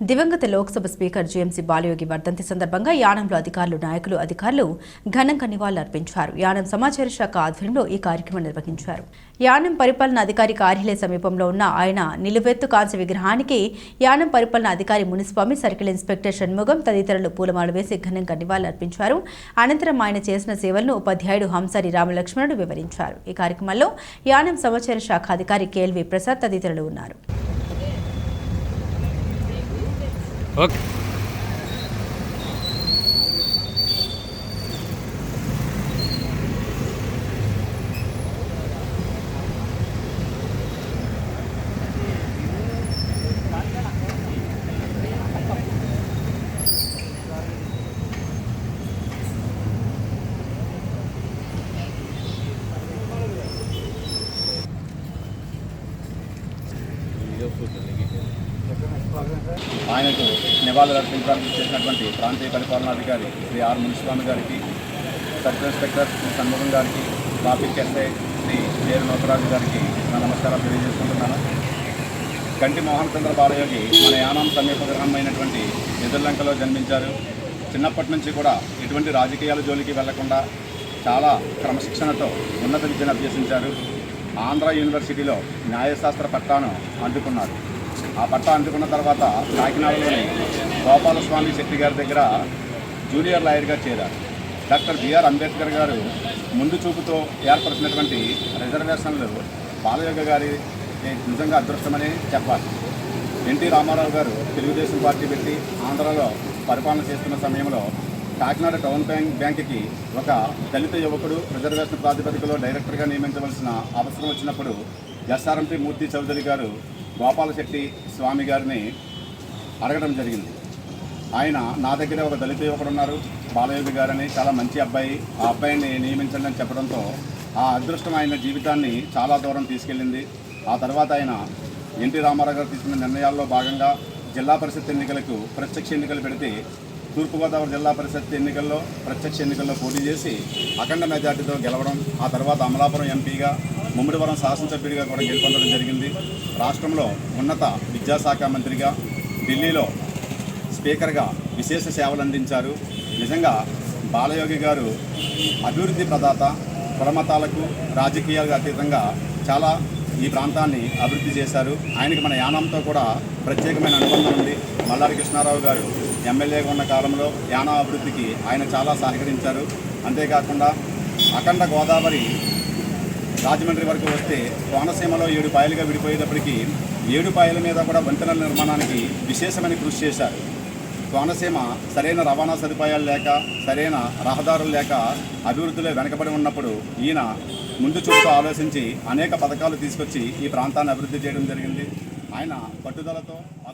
దివంగత Lok Sabha speaker GMC Balayogi వర్ధంతి సందర్భంగా యానంలో అధికారులు నాయకులు అధికారులు ఘనంగా నివాళులర్పించారు యానం సమాచార శాఖ ఆధ్వర్యంలో ఈ కార్యక్రమం నిర్వహించారు. యానం పరిపాలన అధికారి కార్యాలయ సమీపంలో ఉన్న ఆయన నిలువెత్తు కాంస్య విగ్రహానికి యానం పరిపాలన అధికారి మునిస్వామి సర్కిల్ ఇన్స్పెక్టర్ షణ్ముగం తదితరులు పూలమాల వేసి ఘనంగా నివాళులర్పించారు అనంతరం ఆయన చేసిన సేవలను ఉపాధ్యాయుడు హంసరి రామలక్ష్మణుడు వివరించారు. ఈ కార్యక్రమంలో యానం సమాచార శాఖ అధికారి కేఎల్వి ప్రసాద్ తదితరులు ఉన్నారు. Okay Yo fui con el equipo. ఆయనకు నివాళులు అర్పించడానికి చేసినటువంటి ప్రాంతీయ పరిపాలనాధికారి శ్రీ ఆర్ మునిస్వామి గారికి సబ్ ఇన్స్పెక్టర్ శ్రీ షణ్ముఖం గారికి ట్రాఫిక్ ఎస్ఐ శ్రీ పేరు నోకరాజు గారికి నా నమస్కారాలు తెలియజేసుకుంటున్నాను. గంటి మోహన్ చంద్ర బాలయోగి మన యానం సమీప గ్రహమైనటువంటి ఎదుర్లంకలో జన్మించారు. చిన్నప్పటి నుంచి కూడా ఎటువంటి రాజకీయాల జోలికి వెళ్ళకుండా చాలా క్రమశిక్షణతో ఉన్నత విద్యను అభ్యసించారు. ఆంధ్ర యూనివర్సిటీలో న్యాయశాస్త్ర పట్టాను అందుకున్నారు. ఆ పట్టా అందుకున్న తర్వాత కాకినాడలోని గోపాలస్వామి శెట్టి గారి దగ్గర జూనియర్ లాయర్గా చేరారు. డాక్టర్ బిఆర్ అంబేద్కర్ గారు ముందు చూపుతో ఏర్పరిచినటువంటి రిజర్వేషన్లు బాలయోగ గారి నిజంగా అదృష్టమని చెప్పాలి. ఎన్టీ రామారావు గారు తెలుగుదేశం పార్టీ పెట్టి ఆంధ్రాలో పరిపాలన చేస్తున్న సమయంలో కాకినాడ టౌన్ బ్యాంక్ బ్యాంక్కి ఒక దళిత యువకుడు రిజర్వేషన్ ప్రాతిపదికలో డైరెక్టర్గా నియమించవలసిన అవసరం వచ్చినప్పుడు ఎస్ఆర్ఎంపీ మూర్తి చౌదరి గారు గోపాలశెట్టి స్వామి గారిని అడగడం జరిగింది. ఆయన నా దగ్గర ఒక దళిత యువకుడు ఉన్నారు. బాలయోగి గారని చాలా మంచి అబ్బాయి. ఆ అబ్బాయిని నియమించండి అని చెప్పడంతో ఆ అదృష్టం ఆయన జీవితాన్ని చాలా దూరం తీసుకెళ్ళింది. ఆ తర్వాత ఆయన ఎన్టీ రామారావు గారు తీసుకున్న నిర్ణయాల్లో భాగంగా జిల్లా పరిషత్ ఎన్నికలకు ప్రత్యక్ష ఎన్నికలు పెడితే తూర్పుగోదావరి జిల్లా పరిషత్ ఎన్నికల్లో ప్రత్యక్ష ఎన్నికల్లో పోటీ చేసి అఖండ మెజార్టీతో గెలవడం ఆ తర్వాత అమలాపురం ఎంపీగా ముమ్మడివరం శాసనసభ్యుడిగా కూడా గెలుపొందడం జరిగింది. రాష్ట్రంలో ఉన్నత విద్యాశాఖ మంత్రిగా ఢిల్లీలో స్పీకర్గా విశేష సేవలు అందించారు. నిజంగా బాలయోగి గారు అభివృద్ధి ప్రదాత కులమతాలకు రాజకీయాలకు అతీతంగా చాలా ఈ ప్రాంతాన్ని అభివృద్ధి చేశారు. ఆయనకి మన యానంతో కూడా ప్రత్యేకమైన అనుబంధం ఉంది. మల్లారి కృష్ణారావు గారు ఎమ్మెల్యేగా ఉన్న కాలంలో యానా అభివృద్ధికి ఆయన చాలా సహకరించారు. అంతేకాకుండా అఖండ గోదావరి రాజమండ్రి వరకు వస్తే కోనసీమలో ఏడు పాయలుగా విడిపోయేటప్పటికీ ఏడు పాయల మీద కూడా వంతెనల నిర్మాణానికి విశేషమైన కృషి చేశారు. కోనసీమ సరైన రవాణా సదుపాయాలు లేక సరైన రహదారులు లేక అభివృద్ధిలో వెనకబడి ఉన్నప్పుడు ఈయన ముందు చూపుతూ ఆలోచించి అనేక పథకాలు తీసుకొచ్చి ఈ ప్రాంతాన్ని అభివృద్ధి చేయడం జరిగింది. ఆయన పట్టుదలతో